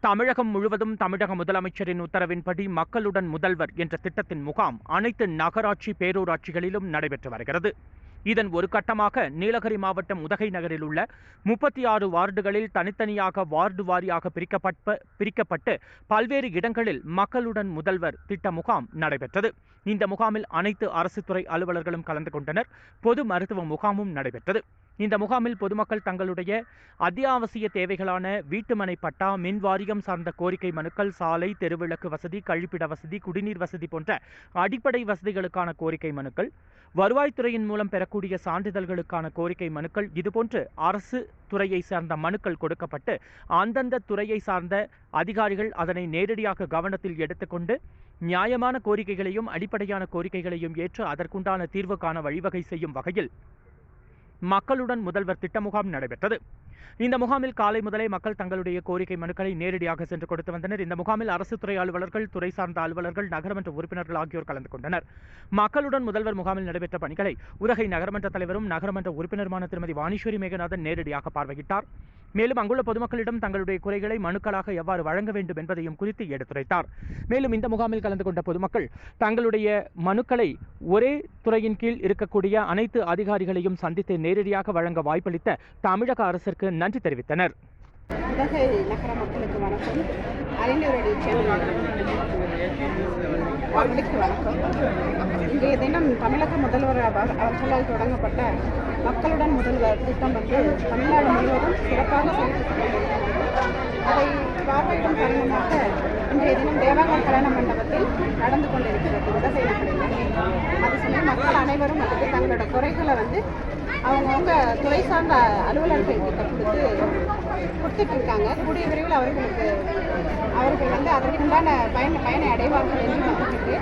தமிழகம் முழுவதும் தமிழக முதலமைச்சரின் உத்தரவின்படி மக்களுடன் முதல்வர் என்ற திட்டத்தின் முகாம் அனைத்து நகராட்சி பேரூராட்சிகளிலும் நடைபெற்று வருகிறது. இதன் ஒரு கட்டமாக நீலகிரி மாவட்டம் உதகை நகரில் உள்ள முப்பத்தி ஆறு வார்டுகளில் தனித்தனியாக வார்டு வாரியாக பிரிக்கப்பட்ட பிரிக்கப்பட்டு பல்வேறு இடங்களில் மக்களுடன் முதல்வர் திட்ட முகாம் நடைபெற்றது. இந்த முகாமில் அனைத்து அரசு துறை அலுவலர்களும் கலந்து கொண்டனர். பொது மருத்துவ முகாமும் நடைபெற்றது. இந்த முகாமில் பொதுமக்கள் தங்களுடைய அத்தியாவசிய தேவைகளான வீட்டுமனை பட்டா மின் வாரியம் சார்ந்த கோரிக்கை மனுக்கள் சாலை தெருவிளக்கு வசதி கழிப்பிட வசதி குடிநீர் வசதி போன்ற அடிப்படை வசதிகளுக்கான கோரிக்கை மனுக்கள் வருவாய்த்துறையின் மூலம் பெறக்கூடிய சான்றிதழ்களுக்கான கோரிக்கை மனுக்கள் இதுபோன்று அரசு துறையை சார்ந்த மனுக்கள் கொடுக்கப்பட்டு அந்தந்த துறையை சார்ந்த அதிகாரிகள் அதனை நேரடியாக கவனத்தில் எடுத்துக்கொண்டு நியாயமான கோரிக்கைகளையும் அடிப்படையான கோரிக்கைகளையும் ஏற்று அதற்குண்டான தீர்வு காண வழிவகை செய்யும் வகையில் மக்களுடன் முதல்வர் திட்ட முகாம் நடைபெற்றது. இந்த முகாமில் காலை முதலே மக்கள் தங்களுடைய கோரிக்கை மனுக்களை நேரடியாக சென்று கொடுத்து வந்தனர். இந்த முகாமில் அரசு துறை அலுவலர்கள் துறை சார்ந்த அலுவலர்கள் நகரமன்ற உறுப்பினர்கள் ஆகியோர் கலந்து கொண்டனர். மக்களுடன் முதல்வர் முகாமில் நடைபெற்ற பணிகளை உதகை நகரமன்ற தலைவரும் நகரமன்ற உறுப்பினருமான திருமதி வாணீஸ்வரி மேகநாதன் நேரடியாக பார்வையிட்டார். மேலும் அங்குள்ள பொதுமக்களிடம் தங்களுடைய குறைகளை மனுக்களாக எவ்வாறு வழங்க வேண்டும் என்பதையும் குறித்து எடுத்துரைத்தார். மேலும் இந்த முகாமில் கலந்து கொண்ட பொதுமக்கள் தங்களுடைய மனுக்களை ஒரே துறையின் கீழ் இருக்கக்கூடிய அனைத்து அதிகாரிகளையும் சந்தித்து நேரடியாக வழங்க வாய்ப்பளித்த தமிழக அரசிற்கு நன்றி தெரிவித்தனர். உதகை நகர மக்களுக்கு வணக்கம் அறிஞருடைய பப்ளிக்கு வணக்கம் இன்றைய தினம் தமிழக முதல்வர் அவர்களால் தொடங்கப்பட்ட மக்களுடன் முதல்வர் திட்டம் வந்து தமிழ்நாடு முழுவதும் சிறப்பாக அதை பார்வையிடும் காரணமாக இன்றைய தினம் தேவாங்கர் கல்யாண மண்டபத்தில் நடந்து கொண்டிருக்கிறது உதகை நகரில் அது சமயம் மக்கள் அனைவரும் வந்துட்டு தங்களோட குறைகளை வந்து அவங்கவுங்க துறை சார்ந்த அலுவலர்கள் கிட்ட கொடுத்து கொடுத்துட்டு இருக்காங்க. கூடிய விரைவில் அவர்களுக்கு அவர்கள் வந்து அதற்குண்டான பயன் பயனை அடைவார்கள் என்று நம்பிக்கிட்டு